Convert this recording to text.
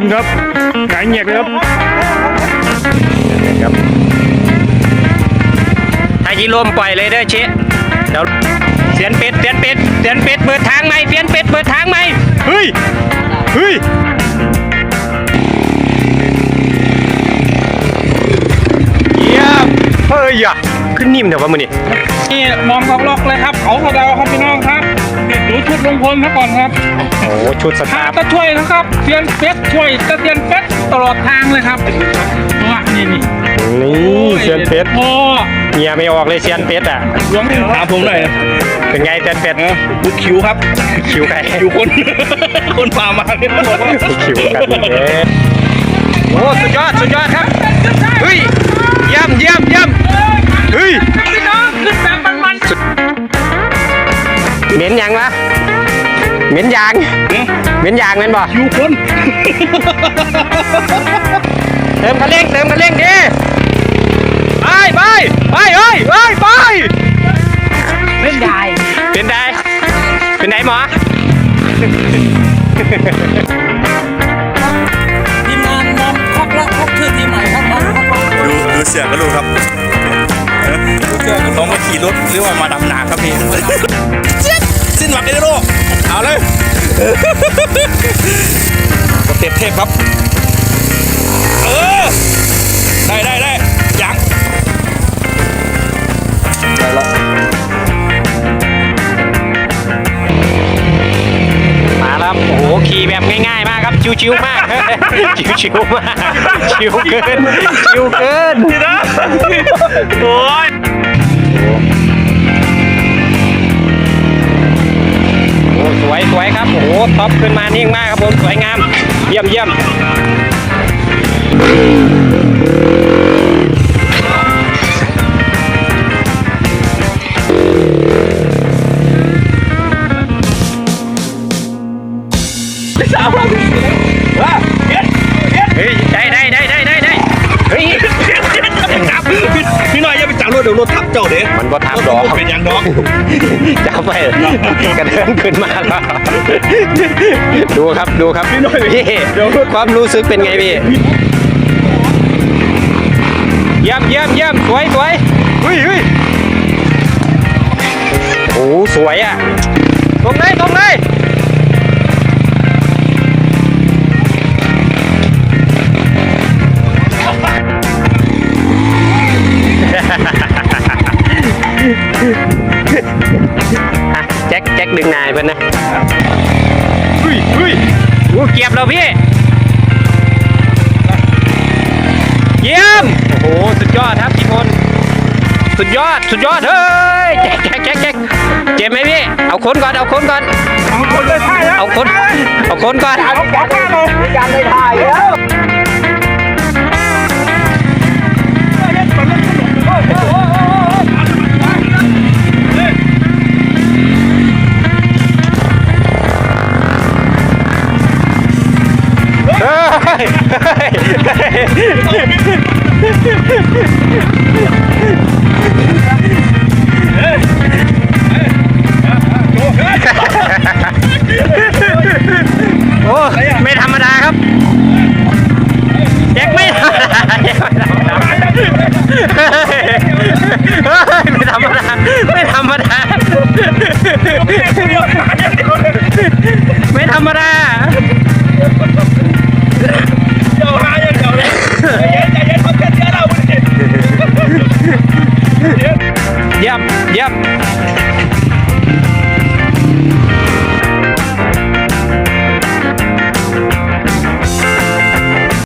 นครับหงายเงียกเลยครับครับถ้ายีลมปล่อยเลยเด้อเชะเดี๋ยวเสียนเป็ดเสียนเป็ดเสียนเป็ดเปิดทางไหมเสียนเป็ดเปิดทางไหมเฮ้ยเฮ้ยเยี่ยมเฮ้ยอะขึ้นนิ่มเดี๋ยวว่ามันนี่นี่มองล็อกๆเลยครับเขากระเดาครับพี่น้องครับ ดูชุดลงพลซะก่อนครับโอ้โหชุดสทาตาร์ก็ช่วยนะครับเซียนเป็ดช่วยตะเซียนเป็ดตลอดทางเลยครับว่านี่นี่นี่เสียนเป็ดโอ้เมียไม่ออกเลยเสียนเป็ดอะ หลวงถามผมหน่อยเป็นไงเสียนเป็ดดูคิวครับคิวใครคิวคน คนพามาเนี่ยบอกว่าคิวกันเด้โอ้สุดยอดสุดยอดครับเฮ้ยเยี่ยมเยี่ยมเยี่ยมเฮ้ยพี่น้องขึ้นแบบมันเหม็นยังวะ เหม็นยางเหม็นยางแม่นบ่คิวคนเติมคันเร่งเติมคันเร่งดิไปไปไปเอ้ยเอ้ยไปเล่นได้เป็นไดเป็นไดหมอทีมงานมองครบแล้วครบชื่อทีมใหม่ครับมองครบแล้วดูดูเสือก็รู้ครับเออดูเสือก็ต้องมาขี่รถหรือว่ามาดำนาครับพี่ สิ้นหวังเลยนะลูกเอาเลยสเต็ปเทพครับ เออ ได้ได้ได้ยังได้แล้วมาแล้วครับ โอ้โห ขี่แบบง่ายๆมากครับ ชิวๆมาก ชิวๆมาก ชิวเกิน ชิวเกินโอ้ย ครับโอ้โหท็อปขึ้นมานิ่งมากครับผมสวยงาม เยี่ยมเยี่ยม เดี๋ยวรถทับเจ้าเด้มันก็ทับดอกเป็นยังดอกจับไปกระเดินขึ้นมาแล้วดูครับดูครับพี่ความรู้สึกเป็นไงพี่เยี่ยมเยี่ยมเยี่ยมสวยสวยเฮ้ยเฮ้ยโอ้สวยอะตรงเลยตรงเลย พิ่นนะเฮ้ยเฮ้ยโอ้เก็บแล้วพี่เยี่ยมโอ้โหสุดยอดครับพี่พลสุดยอดสุดยอดเฮ้ยแจ็คแจ็คแจ็คแจ็คเจ็บไหมพี่เอาคนก่อนเอาคนก่อนเอาคนเลยท่าแล้วเอาคนเอาคนก่อนเอาของมาเลยการเลยถ่ายแล้ว Okay.